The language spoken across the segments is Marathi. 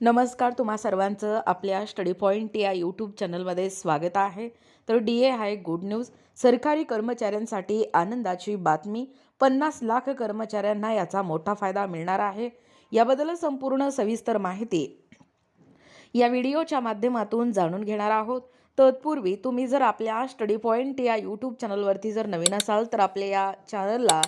नमस्कार तुम्हा सर्वांचं आपल्या स्टडी पॉईंट या यूट्यूब चॅनलमध्ये स्वागत आहे. तर D A hike good news. सरकारी कर्मचाऱ्यांसाठी आनंदाची बातमी. पन्नास लाख कर्मचाऱ्यांना याचा मोठा फायदा मिळणार आहे. याबद्दल संपूर्ण सविस्तर माहिती या व्हिडिओच्या माध्यमातून जाणून घेणार आहोत. तत्पूर्वी तुम्ही जर आपल्या स्टडी पॉईंट या यूट्यूब चॅनलवरती जर नवीन असाल तर आपल्या या चॅनलला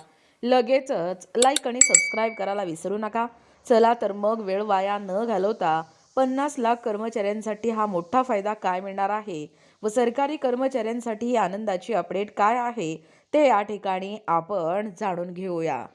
लगेचच लाईक आणि सबस्क्राईब करायला विसरू नका. चला तर मग वेळ वाया न घालवता पन्नास लाख कर्मचाऱ्यांसाठी हा मोठा फायदा काय मिळणार आहे? व सरकारी कर्मचाऱ्यांसाठी ही आनंदाची अपडेट काय आहे? ते या ठिकाणी आपण जाणून घेऊया.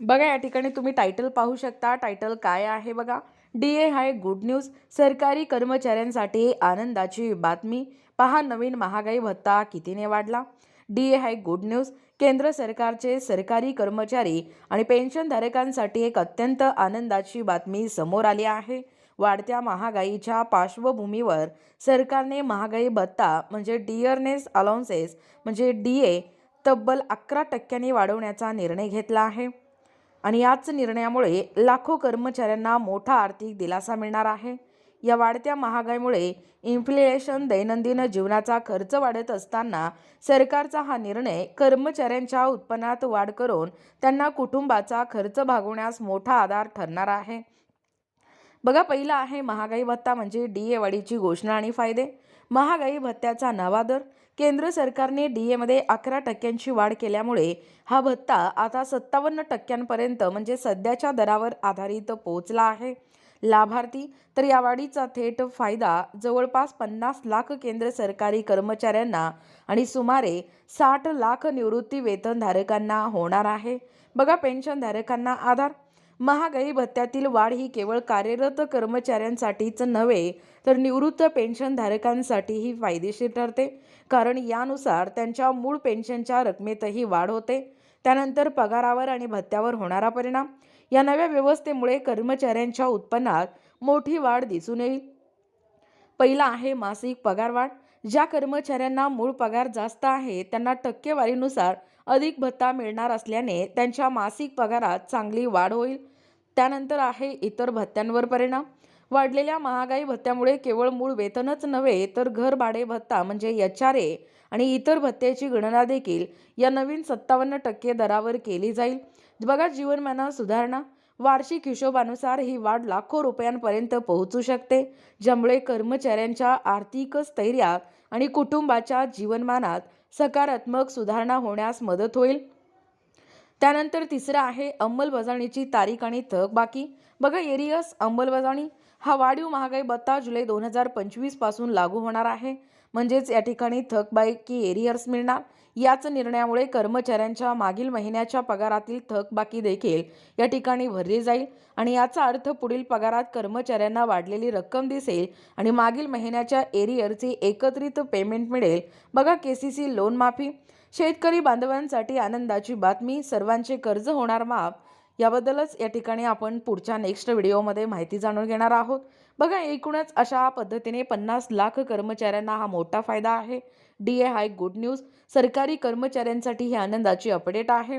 बघा या ठिकाणी तुम्ही टायटल पाहू शकता. टायटल काय आहे बघा? D A hike good news सरकारी कर्मचाऱ्यांसाठी आनंदाची बातमी. पहा नवीन महागाई भत्ता कितीने वाढला? D A hike good news केंद्र सरकारचे सरकारी कर्मचारी आणि पेन्शनधारकांसाठी एक अत्यंत आनंदाची बातमी समोर आली आहे. वाढत्या महागाईच्या पार्श्वभूमीवर सरकारने महागाई भत्ता म्हणजे डिअरनेस अलाउन्सेस म्हणजे डी ए तब्बल अकरा टक्क्यांनी वाढवण्याचा निर्णय घेतला आहे. आणि याच निर्णयामुळे लाखो कर्मचाऱ्यांना मोठा आर्थिक दिलासा मिळणार आहे. या वाढत्या महागाईमुळे इन्फ्लेशन दैनंदिन जीवनाचा खर्च वाढत असताना सरकारचा हा निर्णय कर्मचाऱ्यांच्या उत्पन्नात वाढ करून त्यांना कुटुंबाचा खर्च भागवण्यास मोठा आधार ठरणार आहे. बघा पहिला आहे महागाई भत्ता म्हणजे डी ए वाढीची घोषणा आणि फायदे. महागाई भत्त्याचा नवा दर. केंद्र सरकारने डी एमध्ये अकरा टक्क्यांची वाढ केल्यामुळे हा भत्ता आता सत्तावन्न टक्क्यांपर्यंत म्हणजे सध्याच्या दरावर आधारित पोहोचला आहे. लाभार्थी. तर या वाढीचा थेट फायदा जवळपास पन्नास लाख केंद्र सरकारी कर्मचाऱ्यांना आणि सुमारे साठ लाख निवृत्ती वेतनधारकांना होणार आहे. बघा पेन्शनधारकांना आधार. महागाई भत्त्यातील वाढ ही केवळ कार्यरत कर्मचाऱ्यांसाठीच नव्हे तर निवृत्त पेन्शनधारकांसाठीही फायदेशीर ठरते. कारण यानुसार त्यांच्या मूळ पेन्शनच्या रकमेतही वाढ होते. त्यानंतर पगारावर आणि भत्त्यावर होणारा परिणाम. या नव्या व्यवस्थेमुळे कर्मचाऱ्यांच्या उत्पन्नात मोठी वाढ दिसून येईल. पहिला आहे मासिक पगारवाढ ज्या कर्मचाऱ्यांना मूळ पगार जास्त आहे त्यांना टक्केवारीनुसार अधिक भत्ता मिळणार असल्याने त्यांच्या मासिक पगारात चांगली वाढ होईल. त्यानंतर आहे इतर भत्त्यांवर परिणाम. वाढलेल्या महागाई भत्त्यामुळे केवळ मूळ वेतनच नव्हे तर घर भाडे भत्ता म्हणजे एच आर ए आणि इतर भत्त्याची गणना देखील या नवीन सत्तावन्न टक्के दरावर केली जाईल. बघा जीवनमानात सुधारणा. वार्षिक हिशोबानुसार ही वाढ लाखो रुपयांपर्यंत पोहोचू शकते ज्यामुळे कर्मचाऱ्यांच्या आर्थिक स्थैर्यात आणि कुटुंबाच्या जीवनमानात सकारात्मक सुधारणा होण्यास मदत होईल. त्यानंतर तिसरं आहे अंमलबजावणीची तारीख आणि थकबाकी बघा एरियस अंमलबजावणी हा वाढीव महागाई बत्ता जुलै दोन हजार पंचवीसपासून लागू होणार आहे. म्हणजेच या ठिकाणी थकबाकी एरियर्स मिळणार. याच निर्णयामुळे कर्मचाऱ्यांच्या मागील महिन्याच्या पगारातील थकबाकी देखील या ठिकाणी भरली जाईल आणि याचा अर्थ पुढील पगारात कर्मचाऱ्यांना वाढलेली रक्कम दिसेल आणि मागील महिन्याच्या एरियरची एकत्रित पेमेंट मिळेल. बघा के सी सी लोन माफी. शेतकरी बांधवांसाठी आनंदाची बातमी. सर्वांचे कर्ज होणार माफ. याबद्दलच या ठिकाणी आपण पुढच्या नेक्स्ट व्हिडिओमध्ये माहिती जाणून घेणार आहोत. बघा एकूणच अशा पद्धतीने पन्नास लाख कर्मचाऱ्यांना हा मोठा फायदा आहे. डी ए हा एक गुड न्यूज सरकारी कर्मचाऱ्यांसाठी ही आनंदाची अपडेट आहे.